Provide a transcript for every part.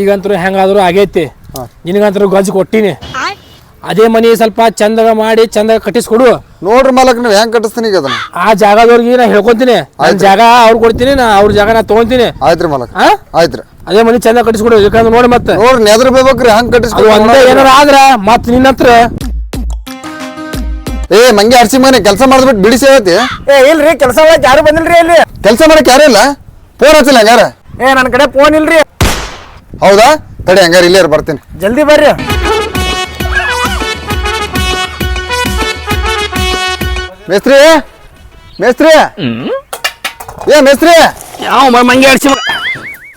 ಈಗಂತರೂ ಹೆಂಗಾದ್ರು ಆಗೈತಿ. ನಿನಗಂತರೂ ಗಜ್ ಕೊಟ್ಟಿನಿ. ಅದೇ ಮನಿ ಸ್ವಲ್ಪ ಚಂದಗ ಮಾಡಿ ಚಂದಾಗ ಕಟ್ಟಿಸ್ಕೊಡು. ನೋಡ್ರಿ ಮಾಲಕ್ ನೀವು ಹೆಂಗ್ ಕಟ್ಟಿಸ್ತೀನಿ ಈಗ ಅದನ್ನ? ಆ ಜಾಗದವ್ರಿಗೆ ನಾ ಹೇಳ್ಕೊಂತೀನಿ. ನನ್ನ ಜಾಗ ಅವ್ರು ಕೊಡ್ತೀನಿ ನಾ ಅವ್ರ ಜಾಗ ನಾ ತಗೊಂತೀನಿ ಆಯ್ತ್ರಿ ಮಾಲಕ್. ಆಯ್ತ್ರಿ. ಅದೇ ಮನಿ ಚಂದ ಕಟ್ಟಿಸ್ಕೊಡು ಯಾಕಂದ್ರೆ ನೋಡಿ ಮತ್ತೆ. ನೋಡ್ರಿ ನೆದ್ರ ಬೇಕ್ರಿ ಹೆಂಗ್ ಕಟ್ಟಿಸ್ಕೊಡು. ಕಟ್ಟಿಸ್ಕೊಡಿ ಒಂದೇ ಏನಾರ ಆದ್ರ ಮತ್ ನಿನ್ನ ಹತ್ರ. ಏ ಮಂಗೆ ಅರ್ಸಿ ಮನೆ ಕೆಲಸ ಮಾಡಿದ್ಬಿಟ್ಟು ಬಿಡಿಸಿ ಹೇಳ್ತಿ ಏ ಇಲ್ರಿ ಕೆಲಸ ಮಾಡಕ್ ಯಾರು ಬಂದಿಲ್ರಿ ಇಲ್ಲಿ? ಕೆಲಸ ಮಾಡಕ್ ಯಾರು ಇಲ್ಲ? ಫೋನ್ ಹಚ್ಚಿಲ್ಲ ಯಾರ ಏ ನನ್ನ ಕಡೆ ಫೋನ್ ಇಲ್ರಿ. ಹೌದಾ? ತಡಿ ಹಂಗಾರೆ ಇಲ್ಲೇ ಬರ್ತೀನಿ. ಜಲ್ದಿ ಬರ್ರಿ. ಮೇಸ್ತ್ರಿ ಮೇಸ್ತ್ರಿ. ಏ ಮೇಸ್ತ್ರಿ. ಯಾವ ಮಂಗೆ ಅಡ್ಸಿ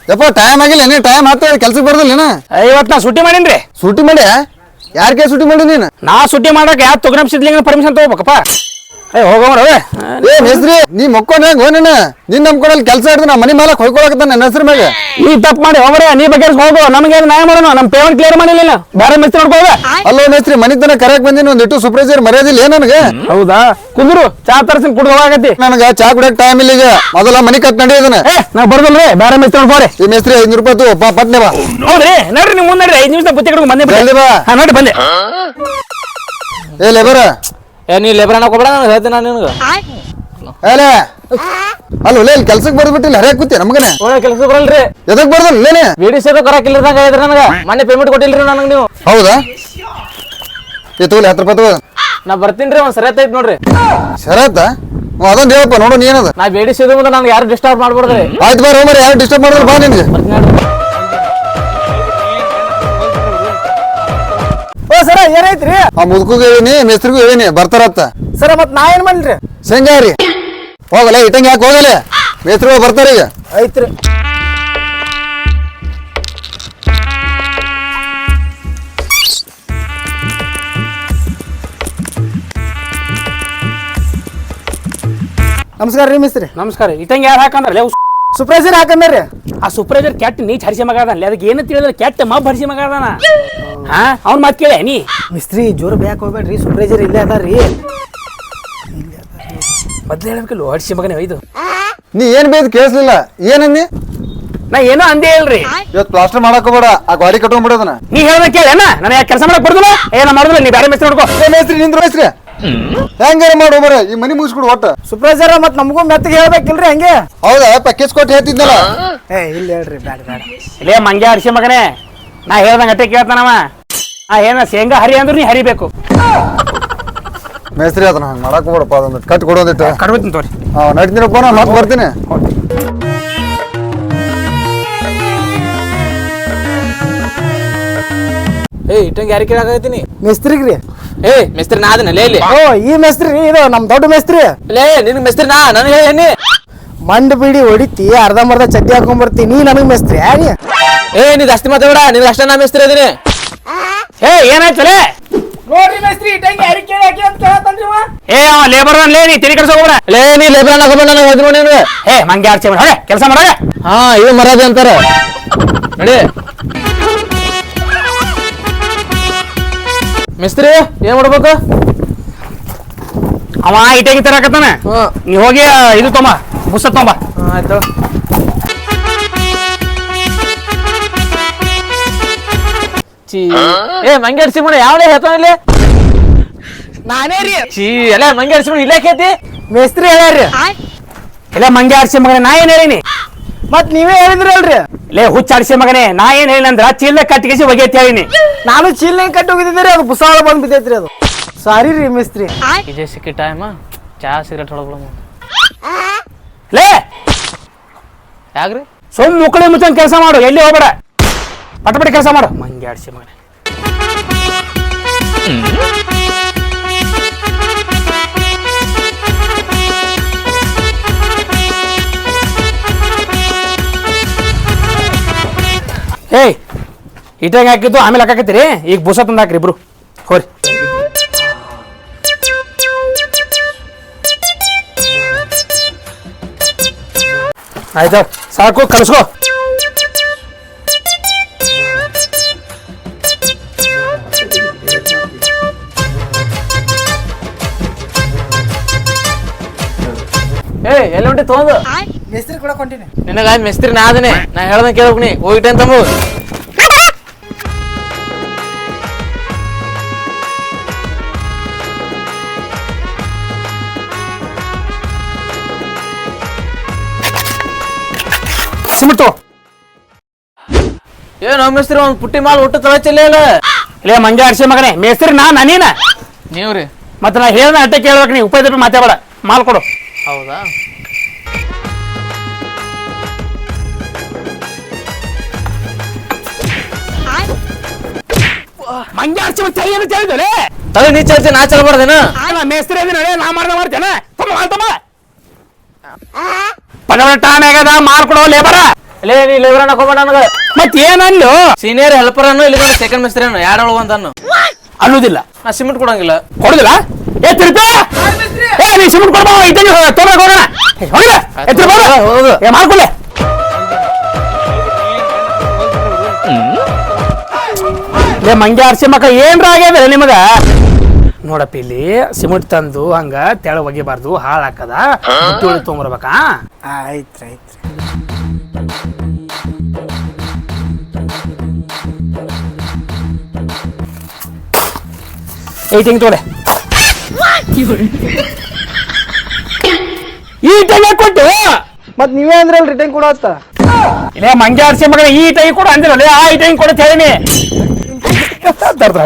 ಯಪ್ಪ ಟೈಮ್ ಆಗಿಲ್ಲ ಏನೇ ಟೈಮ್ ಹತ್ತ ಕೆಲ್ಸಕ್ಕೆ ಬರ್ದಿಲ್ಲ ಏನ ಇವತ್ತು ನಾ ಸುಟ್ಟಿ ಮಾಡೀನ್ರಿ. ಸೂಟಿ ಮಾಡಿ ಯಾರ ಕೈ ಸೂಟಿ ಮಾಡಿ ನೀನು? ನಾ ಸುಟ್ಟಿ ಮಾಡಕ್ಕೆ ಯಾವ ಪ್ರೋಗ್ರಾಮ್ ಸಿದ್ಲಿಂಗ ಪರ್ಮಿಷನ್ ತಗೋಬೇಕಪ್ಪ? ಏ ಹೋಗೋಮ್ರ ಏ ಹೆಸ್ರಿ ನೀ ಮಕ್ಕೊಂಡ್ ಹೆಂಗ್ ಹೋನ ನಿನ್ ನಮ್ಕೊಂಡಲ್ಲಿ ಕೆಲಸ ಹಿಡಿದು ನಮ್ಮ ಮನಿ ಮಾಲಕ್ ಹೊಯ್ಕೊಳಕತ್ತ ನನ್ನ ಹೆಸರು ಮ್ಯಾಗ? ನೀ ತಪ್ಪು ಮಾಡಿ ಹೋಗ್ರೆ ನೀ ಬಗ್ಗೆ ಹೋಗು. ನಮ್ಗೆ ನ್ಯಾಯ ಮಾಡೋಣ ನಮ್ಮ ಪೇಮೆಂಟ್ ಕ್ಲಿಯರ್ ಮಾಡಿಲ್ಲ ಬೇರೆ ಮಿಸ್ತ್ರಿ ನೋಡ್ಕೋಗ ಅಲ್ಲೋ ಮೇಸ್ತ್ರಿ ಮನಿ ತನ ಕರೆಯಕ್ ಬಂದಿನಿ ಒಂದ್ ಇಟ್ಟು ಸೂಪರ್ವೈಸರ್ ಮರ್ಯಾದಿಲ್ಲ ಏನ್ ನನಗೆ? ಹೌದಾ? ಕುಂದ್ರು ಚಾ ತರ್ಸಿನ ಕುಡ್ದು ಹೋಗಾಕತಿ ನನಗ ಚಾ ಕುಡಿಯಕ್ ಟೈಮ್ ಇಲ್ಲ ಈಗ. ಮೊದಲ ಮನೆ ಕತ್ ನಡಿ ಅದನ್ನ ಏ ನಾ ಬರ್ದಲ್ರಿ ಬೇರೆ ಮಿಸ್ತ್ರಿ ನೋಡ್ಕೋರಿ ಈ ಮೇಸ್ತ್ರಿ ಐದ್ನೂರು ರೂಪಾಯಿ ಪಾ ಪಟ್ನೆ ಬಾ. ಹೌದ್ರಿ ನೋಡ್ರಿ ನೀವು ಮುಂದೆ ಐದು ನಿಮಿಷ ಬುತ್ತಿ ಕಡೆ ಬಂದೆ ಜಲ್ದಿ ಬಾ. ಹಾ ನೋಡಿ ಬಂದೆ. ಏ ಲೇಬರ ಏ ನೀ ಲೇಬರ್ ಹಾಕೋಬೇಡ ನಾನು ಹೇಳ್ತೀನಿ ನಾನು ನಿನಗೆ. ಏಲೇ. ಅಲ್ಲೋ ಲೇ ಇಲ್ಲಿ ಕೆಲ್ಸಕ್ಕೆ ಬರ್ದ್ಬಿಟ್ಟಿಲ್ಲ ಹರಿಯಾಕ್ ಕೂತಿ ನಮಗನೆ. ಒಳ್ಳೆ ಕೆಲಸ ಬರಲ್ರಿ. ಎದಕ್ ಬರ್ದಲ್ಲ ಲೇನೆ ಬಿಡಿ ಸೇದ ಕೊರಕಿಲ್ಲದಂಗ ಹೇಳಿದ್ರಿ ನನಗೆ. ಮೊನ್ನೆ ಪೇಮೆಂಟ್ ಕೊಟ್ಟಿಲ್ರಿ ನನಗೆ ನೀವು. ಹೌದಾ? ಏ ತಗೋಲಿ ಹತ್ತು ರೂಪಾಯಿ ತಗೋ. ನಾ ಬರ್ತೀನಿ ಒಂದ್ ಸರಿ ಐತ್ ನೋಡ್ರಿ. ಸರತ್ ಅದೊಂದು ಹೇಳಪ್ಪ ನೋಡು ನೀನದ. ನಾ ಬೇಡಿ ಸೇದ ಮುಂದೆ ನನಗೆ ಯಾರು ಡಿಸ್ಟರ್ಬ್ ಮಾಡ್ಬಿಡ್ರಿ ಆಯ್ತು ಬಾ ಮರಿ ಯಾರು ಡಿಸ್ಟರ್ಬ್ ಮಾಡಿದ್ರೆ ಬಾ ನಿನ್ಗೆ. ಸರ ಏನೈತ್ರಿ ಆ ಮುದುಕುಗ ಹೇಳಿನಿ ಮೇಸ್ತ್ರಿಗೂ ಹೇಳಿನಿ ಬರ್ತಾರತ್ತ. ಸರ ಮತ್ ನಾ ಏನ್ ಮಾಡ್ಲಿ ಶೇಂಗಾರಿ ಹೋಗಲ್ಲ ಇಟ್ಟಂಗೆ ಯಾಕೆ ಹೋಗಲ್ಲ ಮೇಸ್ತ್ರಿಗಳು ಬರ್ತಾರ ಈಗ. ಐತ್ರಿ ನಮಸ್ಕಾರ ರೀ ಮಿಸ್ತ್ರಿ. ನಮಸ್ಕಾರ ಇಟ್ಟಂಗೆ ಯಾರು ಹಾಕಂದ್ರಲ್ಲ? ಸುಪ್ರೈಸರ್ ಹಾಕಂದ್ರಿ ಆ ಸೂಪರ್ವೈಸರ್ ಕೆಟ್ಟ ನೀಚ್ ಹರಿಸಿ ಮಗ ಅದಾನ ಅದಕ್ಕೆ ಏನು ತಿಳಿದ್ರೆ ಕೆಟ್ಟ ಮಬ್ ಹರಿಸಿ ಮಗ ಅದಾನ ಹಾ? ಅವ್ನ ಮಾತು ಕೇಳಿ ನೀ. ಮಿಸ್ತ್ರಿ ಜೋರ್ ಬ್ಯಾಕ್ ಹೋಗ್ಬೇಡ್ರಿ ಸುಪ್ರೈಸರ್ ಇಲ್ಲೇ ಅದಾರ್ರಿ. ಮೊದ್ಲು ಹೇಳ್ಬೇಕಲ್ಲ ಹರಿಸಿ ಮಗನೇ ಒಯ್ದು. ನೀ ಏನ್ ಬೇದ್ ಕೇಳಿಸ್ಲಿಲ್ಲ? ಏನಂದಿ ನಾ? ಏನೋ ಅಂದೇ ಹೇಳ್ರಿ. ಇವತ್ತು ಪ್ಲಾಸ್ಟರ್ ಮಾಡಕ್ ಹೋಗ್ಬೇಡ ಆ ಗಾಡಿ ಕಟ್ಕೊಂಡ್ಬಿಡೋದನ್ನ. ನೀ ಹೇಳ್ದ ಕೇಳೇನ? ಯಾಕೆ ಕೆಲಸ ಮಾಡಕ್ ಬರ್ದಿಲ್ಲ? ಏನ ಮಾಡಿದ್ರೆ ಮಾಡುದಿಲ್ಲ ನೀ ಬೇರೆ ಮೇಸ್ತ್ರಿ ನೋಡ್ಕೋ. ಮೇಸ್ತ್ರಿ ನಿಂದ್ರು ಮೇಸ್ತ್ರಿ. ಹೆಂಗಾರ ಮಾಡು ಮರ? ಈ ಮನಿ ಮುಗಿಸ್ಕೊಡು ಒಟ್ಟ. ಸುಪ್ರೈಸರ್ ಮತ್ ನಮಗೂ ಮೆತ್ತಗೆ ಹೇಳ್ಬೇಕಿಲ್ರಿ ಹಂಗೆ? ಹೌದಾ? ಪ್ಯಾಕೇಜ್ ಕೊಟ್ಟು ಹೇಳ್ತಿದ್ನಲ್ಲ? ಏ ಇಲ್ಲ ಹೇಳ್ರಿ ಬ್ಯಾಡ ಬ್ಯಾಡ ಇಲ್ಲೇ ಮಂಗ್ಯ ಹರಿಸಿ ಮಗನೇ ನಾ ಹೇಳ್ದಂಗ ಅಟ್ಟೆ ಕೇಳ್ತಾನವ ಆ ಏನ ಶೇಂಗಾ ಹರಿ ಅಂದ್ರೆ ನೀ ಹರಿಬೇಕು. ಮೇಸ್ತ್ರಿ ಅದನ್ನ ಹಂಗ್ ಮಾಡಕ್ ಬಿಡಪ್ಪ ಅದೊಂದು ಕಟ್ ಕೊಡು ಒಂದಿಟ್ಟು. ಕಡ್ಬಿಡ್ತೀನಿ ತೋರಿ. ಹಾಂ ನಡ್ತೀನಪ್ಪ ನಾ ಮತ್ತೆ ಬರ್ತೀನಿ. ಏ ಇಟ್ಟಂಗೆ ಯಾರಿಗೆ ಕೇಳಾಕತ್ತೀನಿ ಮಿಸ್ತ್ರಿಗ್ರಿ. ಏ ಮಿಸ್ತ್ರಿ ನಾ ಅದನ್ನ ಲೇ ಇಲ್ಲಿ ಓ ಈ ಮೇಸ್ತ್ರಿ ಇದು ನಮ್ ದೊಡ್ಡ ಮೇಸ್ತ್ರಿ. ಲೇ ನಿನ್ ಮಿಸ್ತ್ರಿ ನಾ ನನಗೆ ಹೇಳಿ ಮಂಡ್ ಬಿಡಿ ಹೊಡಿತಿ ಅರ್ಧಂಬರ್ಧ ಚಡ್ಡಿ ಹಾಕೊಂಡ್ ಬರ್ತೀನಿ ನೀ ನನಗ್ ಮೇಸ್ತ್ರಿ ಯಾರಿ ಏ ನೀ ಅಷ್ಟು ಮಾತಾಡ ನಿನ್ ಅಷ್ಟ ನಾ ಮಿಸ್ತ್ರಿ ಅದೀನಿ. ಏ ಏನಾಯ್ತಲೇ ನೋಡ್ರಿ ಮೇಸ್ತ್ರಿ ಇಟ್ಟಂಗೆ ಯಾರಿಗೆ ಕೇಳಿ ಹಾಕಿ ಅಂತ ಏ ಅವ ಲೇಬರ್ ಲೇ ನೀ ತಿರಿ ಕೆಲ್ಸ ಹೋಗ್ಬೇಡ. ಲೇ ನೀ ಲೇಬರ್ ನನಗೆ ಹೋದ್ರು ನೀನು ಏ ಮಂಗೆ ಆರ್ಚೆ ಮಾಡಿ ಕೆಲಸ ಮಾಡ ಹಾ ಇದು ಮರದ ಅಂತಾರೆ. ನಡಿ. ಮಿಸ್ತ್ರಿ ಏನ್ ಮಾಡ್ಬೇಕು? ಅವ ಇಟಂಗಿ ತರಕತ್ತಾನ ನೀ ಹೋಗಿ ಇದು ತೊಂಬ ಬುಸ ತೊಂಬ. ಆಯ್ತು. ಚೀ ಏ ಮಂಗೆ ಅಡ್ಸಿ ಮಾಡ ಯಾವನೇ ಹೇಳ್ತಾನ ಇಲ್ಲಿ? ನಾನೇ ರೀ. ಚೀ ಎಲ್ಲ ಮಂಗೆ ಮಾಡ ಇಲ್ಲೇ ಕೇತಿ ಮೇಸ್ತ್ರಿ ರೀ ಇಲ್ಲ ಮಂಗೆ ಆಡ್ಸಿ ಮಗನೇ ನಾ ಏನ್ ಹೇಳಿನಿ? ಮತ್ ನೀವೇ ಹೇಳಿದ್ರಲ್ರಿ ಲೇ ಹುಚ್ಚಾಡಿಸಿ ಮಗನೇ ನಾ ಏನ್ ಹೇಳಂದ್ರ ಅಂದ್ರ ಚೀಲ ಕಟ್ಟಿಗೆಸಿ ಒಗೆ ಅಂತ ಹೇಳಿನಿ. ನಾನು ಚೀಲ ಕಟ್ಟಿ ಹೋಗಿದ್ರೆ ಅದು ಬುಸಾಳ ಬಂದ್ ಬಿದ್ದೈತ್ರಿ ಅದು. ಸಾರಿ ರೀ ಮಿಸ್ತ್ರಿ ಇದೇ ಸಿಕ್ಕಿ ಟೈಮ್ ಚಾ ಸಿಗರೇಟ್ ಹೊಡಬಿಡ ಲೇ! ಯಾಕ್ರಿ? ಸುಮ್ ಮುಕ್ಕಳಿ ಮುಚ್ಚಂಗ್ ಕೆಲಸ ಮಾಡು ಎಲ್ಲಿ ಹೋಗ್ಬೇಡ. ಪಟಪಟ ಕೆಲಸ ಮಾಡು. ಮಂಗೆ ಆಡಿಸಿ ಮಗನೇ ಇಟ್ಟಂಗೆ ಹಾಕಿದ್ದು ಆಮೇಲೆ ಹಾಕಾಕತ್ತೀರಿ ಈಗ ಬುಸ ತಂದು ಹಾಕ್ರಿ ಇಬ್ರು ಹೋರಿ ಆಯ್ತು ಸಾಕು ಕಲಿಸ್ಕೋ ಏ ಎಲ್ಲಿ ಹೊಂಟಿ ತೊಗೊಂಡು ಮೇಸ್ತ್ರಿ ಕೂಡ ಕೊಂಟಿನಿ. ನಿನಗ ಮಿಸ್ತ್ರಿ ನಾ ಅದನೆ ನಾ ಹೇಳ್ದಂಗೆ ಕೇಳ್ಬೇಕು ನೀ. ಹೋಗಿಟ್ಟೆ ಅಂತಂಬು ಸಿಮೆಂಟ್. ತಗೋ ನಮ್ಮ ಮೇಸ್ತ್ರಿ ಒಂದ್ ಪುಟ್ಟಿ ಮಾಲ್ ಊಟ ತಳಚಿಲ್ಲ ಇಲ್ಲ ಇಲ್ಲೇ ಮಂಜ ಅಡ್ಸಿ ಮಗನೇ ಮೇಸ್ತ್ರಿ ನಾ ನಾನೀನ ನೀವ್ರಿ ಮತ್ತೆ ನಾ ಹೇಳ ಅಟ್ಟೆ ಕೇಳ್ಬೇಕು ಉಪಾಯದ ಉಪಯೋಗ ಮಾತಾಡ ಮಾಲ್ ಕೊಡು. ಹೌದಾ? ಮಂಜ ಅಡ್ಸಿ ಮತ್ತೆ ಏನು ತಿಳಿದಲೆ ತಲೆ ನೀ ಚಲ್ತಿ ನಾ ಚಲ್ಬಾರ್ದೇನ? ನಾ ಮೇಸ್ತ್ರಿ ನಡೆ, ನಾ ಮಾಡ್ದ ಮಾಡ್ತೇನೆ. ತಮ್ಮ ತಮ್ಮ. ಪದವ ಟೈಮ್ ಆಗದ ಮಾಲ್ ಕೊಡೋ ಲೇಬರ ಲೇ ನೀ ಲೇಬರ್ ಹಾಕೋಬೇಡ ನನಗ. ಮತ್ ಏನಲ್ಲೋ ಸೀನಿಯರ್ ಹೆಲ್ಪರ್ ಅನ್ನು ಇಲ್ಲಿ ಸೆಕೆಂಡ್ ಮಿಸ್ತ್ರಿ ಅನ್ನು ಯಾರು ಅನ್ನು ಅನ್ನೋದಿಲ್ಲ. ನಾ ಸಿಮೆಂಟ್ ಕೊಡಂಗಿಲ್ಲ. ಕೊಡುದಿಲ್ಲ? ಏ ತಿರುಪ! ಏ ನೀ ಸಿಮೆಂಟ್ ಕೊಡ್ಬಾ ಇದ್ದಂಗೆ ತೊಗೊಳಕ್ ಹೋಗೋಣ ಹೋಗಿಲ್ಲ? ಏ ತಿರುಪ. ಏ ಮಾಡ್ಕೊಳ್ಳೆ ಲೇ ಮಂಗ್ಯ ಆರ್ಸಿ ಮಕ್ಕ ಏನ್ರ ಆಗ್ಯದ ನಿಮಗ? ನೋಡಪ್ಪ ಇಲ್ಲಿ ಸಿಮೆಂಟ್ ತಂದು ಹಂಗ ತೆಳ ಒಗಿಬಾರ್ದು ಹಾಳ್ ಹಾಕದ. ಒಳಗೆ ತೊಗೊಂಬರ್ಬೇಕಾ? ಆಯ್ತು ಆಯ್ತು ಏಟ್ ಹಿಂಗ್ ತೋಡೆ ಈ ಟೈಮ್ ಕೊಟ್ಟು? ಮತ್ ನೀವೇ ಅಂದ್ರಲ್ ರಿಟರ್ನ್ ಕೊಡತ್ತ ಇಲ್ಲೇ ಮಂಗ್ಯ ಅರ್ಸಿ ಮಗನ ಈ ಟೈಮ್ ಕೊಡು ಅಂದಿರಲ್ಲ ಆ ಈ ಟೈಮ್ ಕೊಡು ಹೇಳಿನಿ ದರ್ದ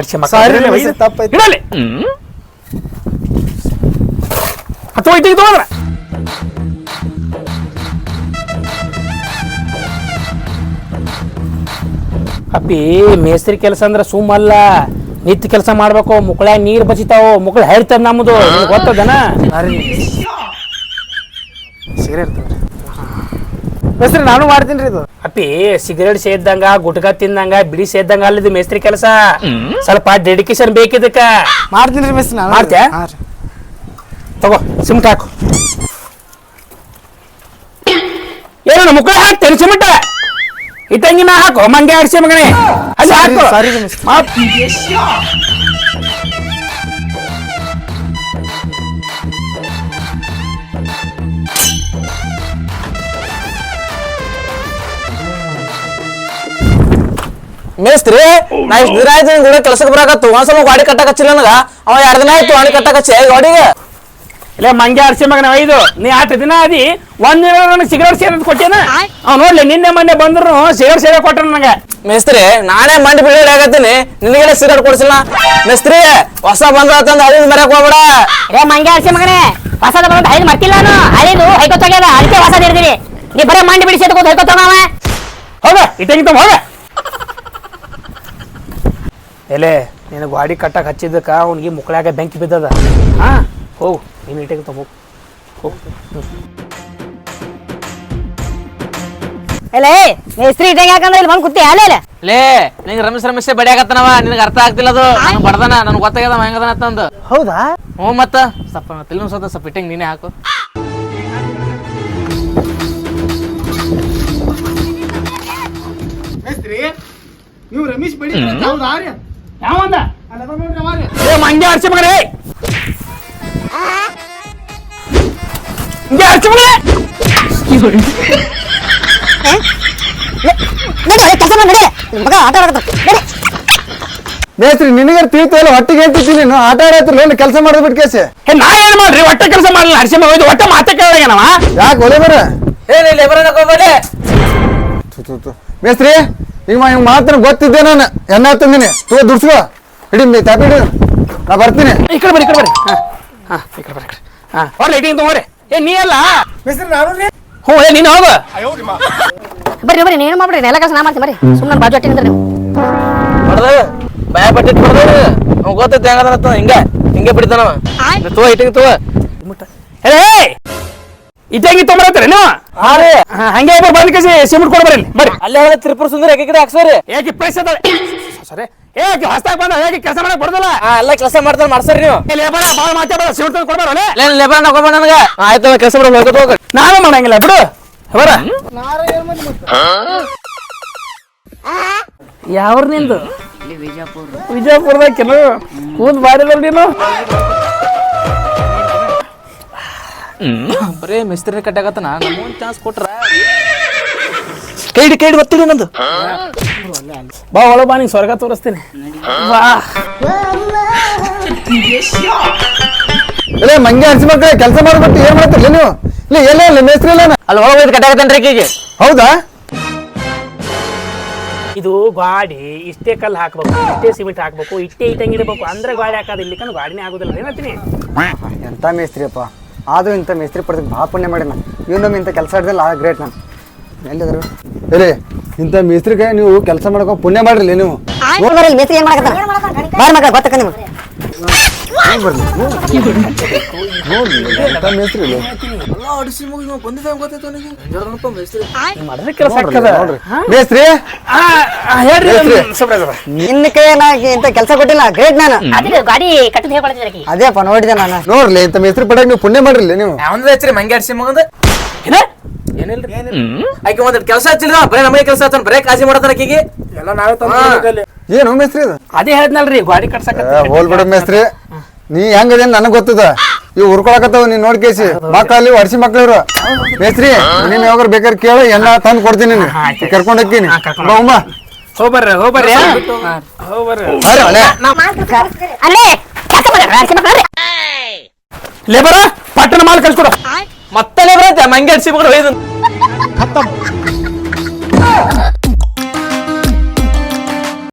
ಅಪ್ಪಿ ಮೇಸ್ತ್ರಿ ಕೆಲಸ ಅಂದ್ರೆ ಸುಮ್ಮಲ್ಲ. ನಿತ್ಯ ಕೆಲಸ ಮಾಡ್ಬೇಕು ಮುಕ್ಕಳ ನೀರ್ ಬಚಿತಾವ ಮುಕ್ಕಳ ಹೇಳ್ತದ ನಮ್ಮದು ಗೊತ್ತದನ? ಸೀರೆ ಮಿಸ್ತ್ರಿ ನಾನು ಮಾಡ್ತೀನಿ ಇದು. ಅಪ್ಪಿ ಸಿಗರೇಟ್ ಸೇದ್ದಂಗ ಗುಟ್ಕ ತಿಂದಂಗ ಬಿಡಿ ಸೇದ್ದಂಗ ಅಲ್ಲಿದು ಮೇಸ್ತ್ರಿ ಕೆಲಸ. ಸ್ವಲ್ಪ ಡೆಡಿಕೇಶನ್ ಬೇಕಿದಕ್ಕ ಮಾಡ್ತೀನಿ ರೀ ಮೇಸ್ತ್ರಿ ನಾನು. ಮಾಡ್ತ್ಯಾ? ಹಾಂ ರೀ. ತಗೋ ಸಿಮ್ಟ್ ಹಾಕು. ಏನು ಮುಕ್ಕಳ ಹಾಕ್ತೇನೆ ಸಿಮೆಂಟ್? ಇಟ್ಟಂಗಿನ ಹಾಕು. ಮಂಗೆ ಆಡ್ಸಿ ಮಗನೇ. ಅಲ್ಲಿ ಹಾಕು. ಸಾರಿ ರೀ ಮಿಸ್ ಮೇಸ್ತ್ರಿ ನಾ ಇಷ್ಟು ದಿನ ಆಯ್ತು ನಿನ್ ಕೂಡ ಕೆಲ್ಸಕ್ಕೆ ಬರಾಕತ್ತು ಒಂದ್ಸಲ ಗಾಡಿ ಕಟ್ಟಕ್ ಹಚ್ಚಿಲ್ಲ ನನಗ. ಅವ ಎರಡ್ ದಿನ ಆಯ್ತು ಗಾಡಿ ಕಟ್ಟಕ್ ಹಚ್ಚಿ. ಗಾಡಿಗೆ. ಇಲ್ಲ ಮಂಗೆ ಅರ್ಸಿ ಮಗನ ಐದು. ನೀ ಆಟ ದಿನ ಅದಿ ಒಂದ್ ದಿನ ನನಗೆ ಸಿಗರೇಟ್ ಸೇರೋದು ಕೊಟ್ಟೇನ ಅವ್ ನೋಡ್ಲಿ ನಿನ್ನೆ ಮೊನ್ನೆ ಬಂದ್ರು ಸಿಗರೇಟ್ ಸೇರೋ ಕೊಟ್ಟ ನನಗೆ. ಮೇಸ್ತ್ರಿ ನಾನೇ ಮಂಡಿ ಬಿಳಿ ಆಗತ್ತೀನಿ. ನಿನಗೆಲ್ಲ ಸಿಗರೇಟ್ ಕೊಡ್ಸಿಲ್ಲ. ಮೇಸ್ತ್ರಿ ಹೊಸ ಬಂದ್ರ ತಂದು ಹಳಿದ್ ಮರ್ಯಾಕ್ ಹೋಗ್ಬೇಡ. ಏ ಮಂಗೆ ಅರ್ಸಿ ಮಗನೇ ಹೊಸದ ಬಂದ್ ಹೈದು ಮರ್ತಿಲ್ಲ ನಾನು. ಹಳಿದು ಹೊಯ್ಕೊತ್ತಾಗ್ಯದ ಅದಕ್ಕೆ ಹೊಸದ ಇರ್ತೀನಿ ನೀ ಬರೀ ಮಂಡಿ ಬಿಡಿಸಿ ಎತ್ಕೊಂಡು ಹೊಯ್ಕೊತಾವ ಹೋಗ ಇಟ್ಟಂಗಿ ತಗೋ ಹೋಗ. ಎಲೆ ನೀನು ಗಾಡಿ ಕಟ್ಟಕ್ಕೆ ಹಚ್ಚಿದ್ದಕ್ಕೆ ಅವ್ನಿಗೆ ಮುಕ್ಕಳಾಗ ಬೆಂಕಿ ಬಿದ್ದದ. ಹಾಂ ಹೋಗು ನೀನು ಇಟ್ಟಿಗೆ ತಗೋ. ಹೋಗು ಎಲೇ ಮೇಸ್ತ್ರಿ ಇಟ್ಟಂಗೆ ಯಾಕಂದ್ರೆ ಇಲ್ಲಿ ಬಂದು ಕೂತಿ ಅಲ್ಲೇ ಲೇ ನಿಂಗೆ ರಮೇಶ್ ರಮೇಶ್ ಬಡಿ ನಿನಗೆ ಅರ್ಥ ಆಗ್ತಿಲ್ಲ ಅದು. ನಂಗ್ ಬಡ್ದನ ನನ್ಗೆ ಗೊತ್ತಾಗ್ಯದ ಅವ ಹೆಂಗದನ ಅಂತಂದು. ಹೌದಾ? ಹ್ಞೂ ಮತ್ತ. ಸ್ವಲ್ಪ ತಿಲ್ಲು ಸ್ವಲ್ಪ ಸ್ವಲ್ಪ ಇಟ್ಟಂಗೆ ನೀನೇ ಹಾಕು. ನೀವು ರಮೇಶ್ ಬಡಿ ಹೌದಾ ರೀ ಯಾವಂದ ಏ ಮಂಗೆ ಆಡ್ಸಿ ಮಗನೇ. ಹಿಂಗೆ ಆಡ್ಸಿ ಮಗನೇ. ಮಗ ಮೇಸ್ತ್ರಿ ನಿನಗೆ ತಿಳಿತು ಇಲ್ಲ? ಹೊಟ್ಟಿಗೆ ಹೇಳ್ತಿದ್ದೀನಿ ನೀನು? ಆಟ ಆಡತ್ತಿಲ್ಲ ಕೆಲಸ ಮಾಡೋದು ಬಿಟ್ಟು ಕೇಸಿ. ಏ ನಾ ಏನ್ ಮಾಡ್ರಿ? ಹೊಟ್ಟೆ ಕೆಲಸ ಮಾಡಲ್ಲ ಹರ್ಸಿ ಮಗ ಹೋಯ್ತು ಒಟ್ಟ ಮಾತೆ ಕೇಳಾಗನವ ಯಾಕೆ ಒಲೆ ಬರ? ಏ ನೀ ಲೇಬರ್ ಹಾಕೋಬೇಡಿ ಮೇಸ್ತ್ರಿ ಈಗ ಹಿಂಗ್ ಮಾತ್ರ ಗೊತ್ತಿದ್ದೆ ನಾನು. ಎಣ್ಣೆ ತಂದಿನಿ ತಗೋ ದುಡ್ಸ್ಕೋ. ಹಿಡಿ ಮೇ ತಾಪಿ ಹಿಡಿ ನಾ ಬರ್ತೀನಿ. ಈ ಕಡೆ ಬರ್ರಿ ಈ ಕಡೆ ಬರ್ರಿ. ಹಾ ಹಾ ಈ ಕಡೆ ಬರ್ರಿ ಈ ಕಡೆ. ಹಾ. ಹೊರ ಲೈಟಿಂಗ್ ತಗೋರಿ ಏ ನೀ ಅಲ್ಲ? ಮೇಸ್ತ್ರಿ ನಾನು ಹ್ಞೂ ಏ ನೀನು ಹೋಗು. ಬರ್ರಿ ಬರ್ರಿ ನೀನು ಮಾಡ್ಬಿಡ್ರಿ. ಎಲ್ಲ ಕೆಲಸ ನಾ ಮಾಡ್ತೀನಿ ಬರ್ರಿ. ಸುಮ್ಮನೆ ಬಾಜು ಅಟ್ಟಿಂದ್ರೆ ನೀವು. ಹೊಡೆದ ಭಯ ಪಟ್ಟಿಟ್ಟು ಹೊಡೆದ ಅವ್ನು ಗೊತ್ತೈತೆ ಹೆಂಗದ ಹಿಂಗೆ ಹಿಂಗೆ ಬಿಡ್ತಾನವ. ತೋ ಇಟ್ಟಿಗೆ ತಗೋ. ಏ ಇಟ್ಟಂಗಿ ತೊಗೊಂಬರತ್ತೀರಿ ನೀವು? ಹಾ ಹಂಗೆ ಒಬ್ಬರು ಬಂದ್ ಕೇಸಿ ಸಿಮೆಂಟ್ ಕೊಡ್ ಬರ್ರಿ ಬರ್ರಿ. ಅಲ್ಲೇ ತ್ರಿಪುರ ಸುಂದರ ಈ ಕಡೆ ಹಾಕ್ಸೋರಿ ಏಕೆ ಪ್ರೆಸ್ ಅದ. ಸರಿ. ಏಕೆ ಹೊಸ್ದಾಗ್ ಬಂದ ಹೇಗೆ ಕೆಲಸ ಮಾಡಕ್ ಬರ್ದಲ್ಲ. ಎಲ್ಲ ಕೆಲಸ ಮಾಡ್ತಾನೆ ಮಾಡ್ಸರಿ ನೀವು. ಲೇಬರ್ ಭಾಳ ಮಾತಾಡೋದ ಸಿಮೆಂಟ್ ತಂದು ಕೊಡ್ಬಾರಲ್ಲ ಅಲ್ಲೇನು ಲೇಬರ್ ಹಾಕೋಬೇಡ ನನಗೆ. ಆಯ್ತು ಕೆಲಸ ಮಾಡಿ ಹೋಗೋದು ಹೋಗ ನಾನು ಮಾಡಂಗಿಲ್ಲ ಬಿಡು. ಬರ. ಯಾವ್ರ ನಿಂದು? ವಿಜಯಪುರ. ವಿಜಯಪುರದಾಗ ಕೆಲವು ಕೂದ್ ಬಾರಿಲ್ಲ ನೀನು. ಬರೀ ಮಿಸ್ತ್ರಿ ಕಟ್ಟಾಗತ್ತನ ನಮಗೊಂದು ಚಾನ್ಸ್ ಕೊಟ್ರ. ಕೈಡಿ ಕೈಡಿ ಬರ್ತೀನಿ ನಂದು. ಬಾ ಒಳ ಬಾ ನಿಂಗೆ ಸ್ವರ್ಗ ತೋರಿಸ್ತೀನಿ. ಬಾ. ಇಲ್ಲ ಮಂಗೆ ಹಂಚಿ ಮಕ್ಕಳೇ ಕೆಲಸ ಮಾಡ್ಬಿಟ್ಟು ಏನ್ ಮಾಡ್ತಿರ್ಲಿ ನೀವು? ಇಲ್ಲ ಎಲ್ಲ ಇಲ್ಲ ಮೇಸ್ತ್ರಿ ಇಲ್ಲ ಅಲ್ಲಿ ಒಳಗೆ ಹೋಗಿ ಕಟ್ಟಾಗತ್ತೇನ್ರಿ ಈಕಿಗೆ. ಹೌದಾ? ಇದು ಗಾಡಿ ಇಷ್ಟೇ ಕಲ್ಲು ಹಾಕ್ಬೇಕು ಇಷ್ಟೇ ಸಿಮೆಂಟ್ ಹಾಕ್ಬೇಕು ಇಷ್ಟೇ ಇಟ್ಟಂಗೆ ಇಡಬೇಕು. ಅಂದ್ರೆ ಗಾಡಿ ಹಾಕೋದು ಇಲ್ಲಿಕಂದ್ರೆ ಗಾಡಿನೇ ಆಗೋದಿಲ್ಲ. ಏನಂತೀನಿ ಎಂತ ಮೇಸ್ತ್ರಿ ಅಪ್ಪ ಆದ್ರೂ ಇಂಥ ಮೇಸ್ತ್ರಿ ಪಡೆದಕ್ಕೆ ಭಾಳ ಪುಣ್ಯ ಮಾಡಿ ನಾನು. ಇವನೊಮ್ಮೆ ಇಂಥ ಕೆಲಸ ಹಿಡ್ದಲ್ಲ ಆ ಗ್ರೇಟ್ ನಾನು. ಎಲ್ಲಿದ್ರು? ಹೇಳಿ ಇಂಥ ಮೇಸ್ತ್ರಿಗೆ ನೀವು ಕೆಲಸ ಮಾಡ್ಕೊ ಪುಣ್ಯ ಮಾಡ್ರಿ ನೀವು. ಮೇಸ್ತ್ರಿ ಏನು ಮಾಡಕತ್ತಾನ? ಬಾರ್ ಮಗ ಗೊತ್ತಕ್ಕ ನಿಮ್ಗೆ? ಮೇಸ್ತ್ರಿ? ನಿನ್ನ ಕೈಯಾಗ ಇಂಥ ಕೆಲಸ ಕೊಟ್ಟಿಲ್ಲ ಗ್ರೇಟ್ ನಾನು. ಅದೇ ಗಾಡಿ ಕಟ್ಟದ್ ಹೇಳ್ಕೊಳ್ತಿದ್ರಿ ಅದೇಪ್ಪ ನೋಡಿದೆ ನಾನು. ನೋಡ್ಲಿ ಇಂತ ಮೇಸ್ತ್ರಿ ಪಡೆಯಕ್ಕೆ ನೀವು ಪುಣ್ಯ ಮಾಡ್ರಿ ನೀವು. ಮಂಗ್ಯ ಹಚ್ಚಿ ಮಗಂದ. ಏನ? ಏನಿಲ್ರಿ? ಆಕೆ ಒಂದ್ ಕೆಲಸ ಹಚ್ಚಿಲ್ಲ ಬರೇ ನಮಗೆ ಕೆಲಸ ಹಚ್ಚನ್ ಬರೇ ಕಾಸಿ ಮಾಡತಾರ ಆಕಿಗೆ. ಎಲ್ಲ ನಾವೇ ತಂದು ಏನು ಮೇಸ್ತ್ರಿ ಅದೇ ಹೇಳ್ದ್ನಲ್ರಿ ಗಾಡಿ ಕಟ್ಸಕ ಹೋಲ್ ಬಿಡ ಮೇಸ್ತ್ರಿ. ನೀ ಹೆಂಗದೆ ನನಗೆ ಗೊತ್ತದ. ಇವ್ ಉರ್ಕೊಳಕತ್ತಾವ ನೀನ್ ನೋಡ್ಕೇಸಿ ಮಕ್ಕಳಲ್ಲಿ ವರ್ಷಿ ಮಕ್ಳು ಇವ್ರು ಮೇಸ್ತ್ರಿ ನೀನ್ ಯಾವಾಗ ಬೇಕಾದ್ರೆ ಕೇಳು ಎಲ್ಲ ತಂದು ಕೊಡ್ತೀನಿ ನೀನು. ಕರ್ಕೊಂಡು ಹೋಗ್ತೀನಿ. ಬಾವುಮ್ಮ ಹೋಗ್ಬರ್ರಿ ಹೋಗ್ಬರ್ರಿ ಹೋಗ್ಬರ್ರಿ ಅರೆ ಅಲ್ಲೇ ಕೆಲಸ ಮಾಡ್ರಿ. ಲೇಬರ ಪಟ್ಟಣ ಮಾಲ್ ಕಳ್ಸ್ಕೊಡ. ಮತ್ತೆ ಲೇಬರ್ ಐತೆ ಮಂಗೆ ಹಚ್ಚಿ ಮಗಳು ಒಯ್ದು